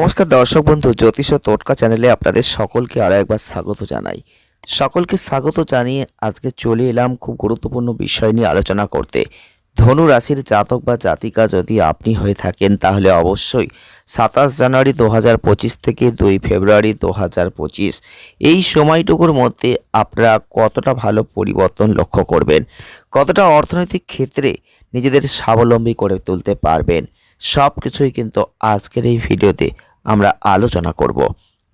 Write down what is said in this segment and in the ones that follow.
নমস্কার দর্শক বন্ধু, জ্যোতিষ ও টোটকা চ্যানেলে আপনাদের সকলকে আরও একবার স্বাগত জানাই। সকলকে স্বাগত জানিয়ে আজকে চলে এলাম খুব গুরুত্বপূর্ণ বিষয় নিয়ে আলোচনা করতে। ধনু রাশির জাতক বা জাতিকা যদি আপনি হয়ে থাকেন, তাহলে অবশ্যই সাতাশ জানুয়ারি দু পঁচিশ থেকে দুই ফেব্রুয়ারি দু পঁচিশ, এই সময়টুকুর মধ্যে আপনারা কতটা ভালো পরিবর্তন লক্ষ্য করবেন? কতটা অর্থনৈতিক ক্ষেত্রে নিজেদের স্বাবলম্বী করে তুলতে পারবেন? সব কিছুই কিন্তু আজকের এই ভিডিওতে আমরা আলোচনা করব।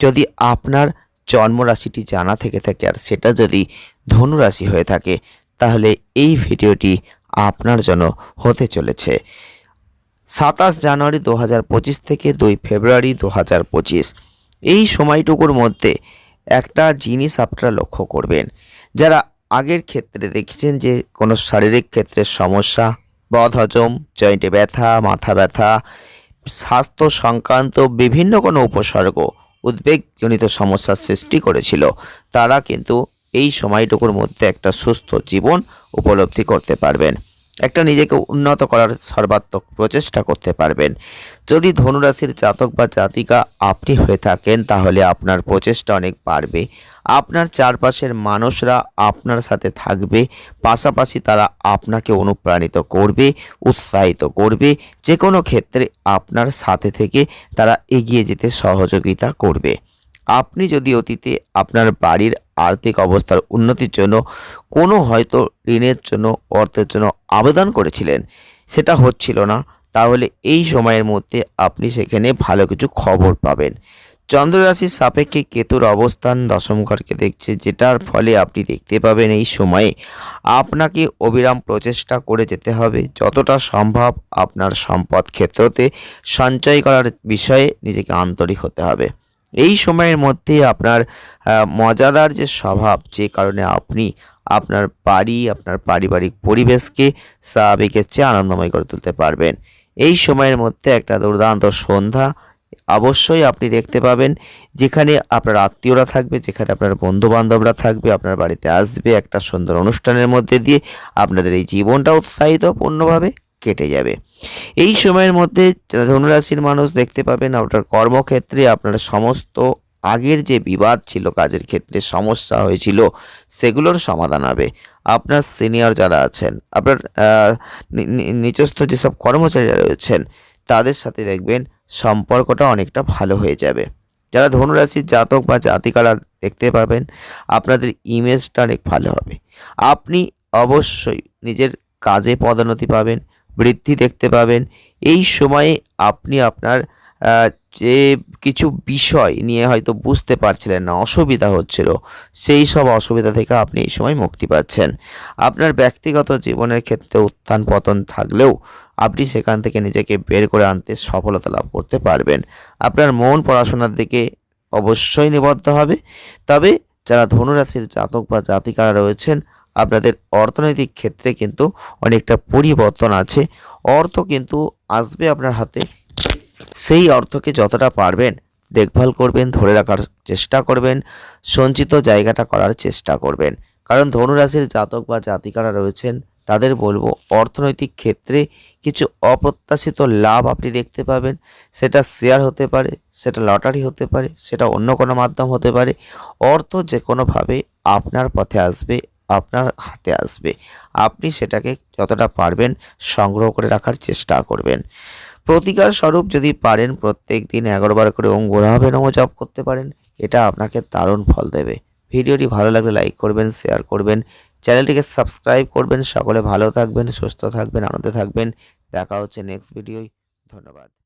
যদি আপনার জন্মরাশিটি জানা থেকে থাকে আর সেটা যদি ধনুরাশি হয়ে থাকে, তাহলে এই ভিডিওটি আপনার জন্য হতে চলেছে। সাতাশ জানুয়ারি দু হাজার পঁচিশ থেকে দুই ফেব্রুয়ারি দু হাজার পঁচিশ। এই সময়টুকুর মধ্যে একটা জিনিস আপনারা লক্ষ্য করবেন। যারা আগের ক্ষেত্রে দেখেছেন যে কোনো শারীরিক ক্ষেত্রে সমস্যা, বদহজম, জয়েন্টে ব্যথা, মাথা ব্যথা স্বাস্থ্য সংক্রান্ত বিভিন্ন কোনো উপসর্গ, উদ্বেগজনিত সমস্যার সৃষ্টি করেছিল। তারা কিন্তু এই সময়টুকুর মধ্যে একটা সুস্থ জীবন উপলব্ধি করতে পারবেন। একটা নিজেকে উন্নত করার সর্বাত্মক প্রচেষ্টা করতে পারবেন। যদি ধনুরাশির জাতক বা জাতিকা আপনি হয়ে থাকেন, তাহলে আপনার প্রচেষ্টা অনেক বাড়বে। আপনার চারপাশের মানুষরা আপনার সাথে থাকবে, পাশাপাশি তারা আপনাকে অনুপ্রাণিত করবে, উৎসাহিত করবে। যে কোনো ক্ষেত্রে আপনার সাথে থেকে তারা এগিয়ে যেতে সহযোগিতা করবে। আপনি যদি অতীতে আপনার বাড়ির আর্থিক অবস্থার উন্নতির জন্য কোনো হয়তো ঋণের জন্য, অর্থের জন্য আবেদন করেছিলেন, সেটা হচ্ছিল না, তাহলে এই সময়ের মধ্যে আপনি সেখানে ভালো কিছু খবর পাবেন। চন্দ্ররাশির সাপেক্ষে কেতুর অবস্থান দশম ঘরকে দেখছে, যেটার ফলে আপনি দেখতে পাবেন এই সময়ে আপনাকে অবিরাম প্রচেষ্টা করে যেতে হবে। যতটা সম্ভব আপনার সম্পদ ক্ষেত্রতে সঞ্চয় করার বিষয়ে নিজেকে আন্তরিক হতে হবে। এই সময়ের মধ্যে আপনার মজাদার যে স্বভাব, যে কারণে আপনি আপনার বাড়ি, আপনার পারিবারিক পরিবেশকে স্বাভাবিকের চেয়ে আনন্দময় করে তুলতে পারবেন। এই সময়ের মধ্যে একটা দুর্দান্ত সন্ধ্যা অবশ্যই আপনি দেখতে পাবেন, যেখানে আপনার আত্মীয়রা থাকবে, যেখানে আপনার বন্ধু বান্ধবরা থাকবে, আপনার বাড়িতে আসবে, একটা সুন্দর অনুষ্ঠানের মধ্যে দিয়ে আপনাদের এই জীবনটা উৎসাহিতপূর্ণভাবে কেটে যাবে। এই সময়ের মধ্যে ধনুরাশির মানুষ দেখতে পাবেন আপনার কর্মক্ষেত্রে আপনার সমস্ত আগের যে বিবাদ ছিল কাজের ক্ষেত্রে সমস্যা হয়েছিল সেগুলোর সমাধান হবে। আপনার সিনিয়র যারা আছেন আপনার আহ, নি- নি- নিচস্থ যেসব কর্মচারীরা রয়েছেন তাদের সাথে দেখবেন সম্পর্কটা অনেকটা ভালো হয়ে যাবে। যারা ধনুরাশির জাতক বা জাতিকারা দেখতে পাবেন আপনাদের ইমেজটা অনেক ভালো হবে। আপনি অবশ্যই নিজের কাজে পদোন্নতি পাবেন বৃদ্ধি দেখতে পাবেন। এই সময়ে আপনি আপনার যে কিছু বিষয় নিয়ে হয়তো বুঝতে পারছিলেন না, অসুবিধা হচ্ছিল, সেই সব অসুবিধা থেকে আপনি এই সময় মুক্তি পাচ্ছেন। আপনার ব্যক্তিগত জীবনের ক্ষেত্রে উত্থান পতন থাকলেও আপনি সেখান থেকে নিজেকে বের করে আনতে সফলতা লাভ করতে পারবেন। আপনার মন পড়াশোনার দিকে অবশ্যই নিবদ্ধ হবে। তবে যারা ধনুরাশির জাতক বা জাতিকারা রয়েছেন আপনাদের অর্থনৈতিক ক্ষেত্রে কিন্তু অনেকটা পরিবর্তন আছে। অর্থ কিন্তু আসবে আপনার হাতে। সেই অর্থকে যতটা পারবেন দেখভাল করবেন, ধরে রাখার চেষ্টা করবেন, সঞ্চিত জায়গাটা করার চেষ্টা করবেন। কারণ ধনুরাশির জাতক বা জাতিকারা রয়েছেন, তাদের বলব অর্থনৈতিক ক্ষেত্রে কিছু অপ্রত্যাশিত লাভ আপনি দেখতে পাবেন। সেটা শেয়ার হতে পারে, সেটা লটারি হতে পারে, সেটা অন্য কোনো মাধ্যম হতে পারে। অর্থ যে কোনোভাবে আপনার পথে আসবে। আপনার হাতে আসবে। আপনি সেটাকে যতটা পারবেন সংগ্রহ করে রাখার চেষ্টা করবেন। প্রতিকার স্বরূপ যদি পারেন, প্রত্যেক দিন এগারো বার করে ওম গোড়াবে নম জপ করতে পারেন। এটা আপনাকে দারুণ ফল দেবে। ভিডিওটি ভালো লাগলে লাইক করবেন, শেয়ার করবেন, চ্যানেলটিকে সাবস্ক্রাইব করবেন। সকলে ভালো থাকবেন, সুস্থ থাকবেন, আনন্দে থাকবেন। দেখা হচ্ছে নেক্সট ভিডিওয় ধন্যবাদ।